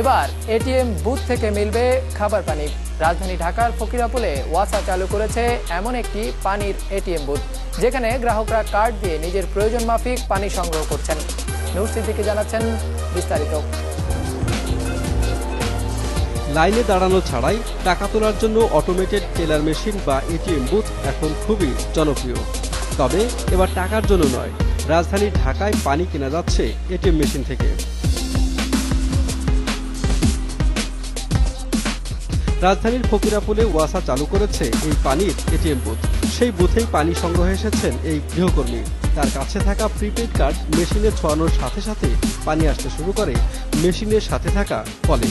এবার ATM booth থেকে মিলবে খাবার পানি। রাজধানী ঢাকার ফকিরাপুলে ওয়াসা চালু করেছে এমন একটি পানির এটিএম বুথ, যেখানে গ্রাহকরা কার্ড দিয়ে নিজের প্রয়োজন মাফিক পানি সংগ্রহ করছেন। নূর জানাচ্ছেন বিস্তারিত। লাইনে দাঁড়ানো ছাড়াই টাকা তোলার জন্য অটোমেটেড টেলার মেশিন বা এটিএম বুথ এখন খুবই জনপ্রিয়। তবে এবার টাকার জন্য নয়, রাজধানী ঢাকায় পানি কেনা যাচ্ছে এটিএম মেশিন থেকে। রাজধানীর ফকিরাপুলে ওয়াসা চালু করেছে এই পানির এটিএম বুথ। সেই বুথেই পানি সংগ্রহে এসেছেন এই গৃহকর্মী। তার কাছে থাকা প্রিপেড কার্ড মেশিনে ছোঁয়ানোর সাথে সাথে পানি আসতে শুরু করে। মেশিনের সাথে থাকা কলে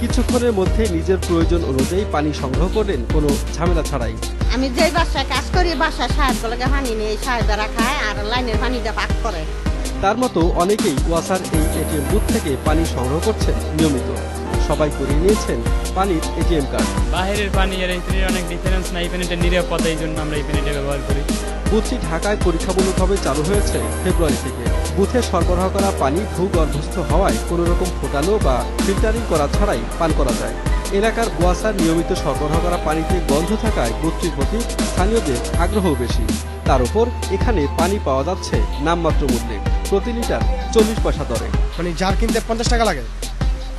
কিছুক্ষণের মধ্যে নিজের প্রয়োজন অনুযায়ী পানি সংগ্রহ করলেন কোনো ঝামেলা ছাড়াই। আমি যে বাসায় কাজ করি বাসায় সাহেব লাগে পানি নেই সাহেব খায় আর লাইনের পানিটা পাক করে। তার মতো অনেকেই ওয়াসার এই এটিএম বুথ থেকে পানি সংগ্রহ করছেন নিয়মিত। সবাই করিয়ে নিয়েছেন পানির এটিএম কার্ড বাহিরের পানি আর এই অনেক ডিফারেন্স না এই নিরাপদ এই জন্য আমরা এই পানিটা ব্যবহার করি। বুথটি ঢাকায় পরীক্ষামূলকভাবে চালু হয়েছে ফেব্রুয়ারি থেকে। বুথে সরবরাহ করা পানি ভূগর্ভস্থ হওয়ায় কোনো রকম ফোটানো বা ফিল্টারিং করা ছাড়াই পান করা যায়। এলাকার ওয়াসার নিয়মিত সরবরাহ করা পানিতে গন্ধ থাকায় বুথটির প্রতি স্থানীয়দের আগ্রহ বেশি। তার উপর এখানে পানি পাওয়া যাচ্ছে নামমাত্র মূল্যে। প্রতি লিটার চল্লিশ পয়সা দরে। মানে যার কিনতে পঞ্চাশ টাকা লাগে।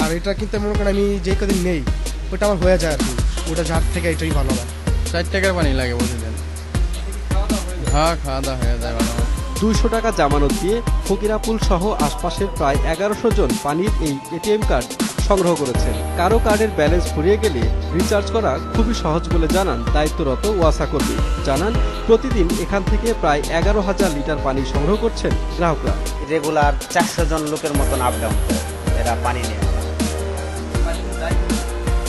আর এটা কিন্তু মনে করেন আমি যে কদিন নেই ওটা আমার হয়ে যায় আর কি। ওটা যার থেকে এটাই ভালো হয়। ষাট টাকার পানি লাগে প্রতিদিন হ্যাঁ খাওয়া দাওয়া হয়ে যায় ভালো দুইশো টাকা জামানত দিয়ে ফকিরাপুল সহ আশপাশের প্রায় এগারোশো জন পানির এই এটিএম কার্ড সংগ্রহ করেছেন। কারও কার্ডের ব্যালেন্স ফুরিয়ে গেলে রিচার্জ করা খুবই সহজ বলে জানান দায়িত্বরত ওয়াসা কর্মী। জানান প্রতিদিন এখান থেকে প্রায় এগারো হাজার লিটার পানি সংগ্রহ করছেন গ্রাহকরা। রেগুলার চারশো জন লোকের মতন আপ ডাউন করে এরা পানি নিয়ে।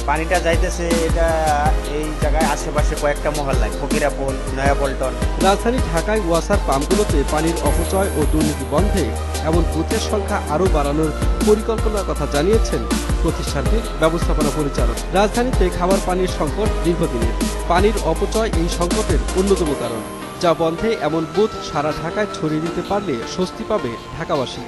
পানিটা যাইতেছে এটা এই জায়গায় আশেপাশে কয়েকটা মহল্লায় ফকিরাপোল নয়াপল্টন রাজধানী ঢাকায় ওয়াসার পাম্পগুলোতে পানির অপচয় ও দুর্নীতি বন্ধে এমন বুথের সংখ্যা আরও বাড়ানোর পরিকল্পনার কথা জানিয়েছেন প্রতিষ্ঠানটির ব্যবস্থাপনা পরিচালক। রাজধানীতে খাবার পানির সংকট দীর্ঘদিনের। পানির অপচয় এই সংকটের অন্যতম কারণ, যা বন্ধে এমন বুথ সারা ঢাকায় ছড়িয়ে দিতে পারলে স্বস্তি পাবে ঢাকাবাসী।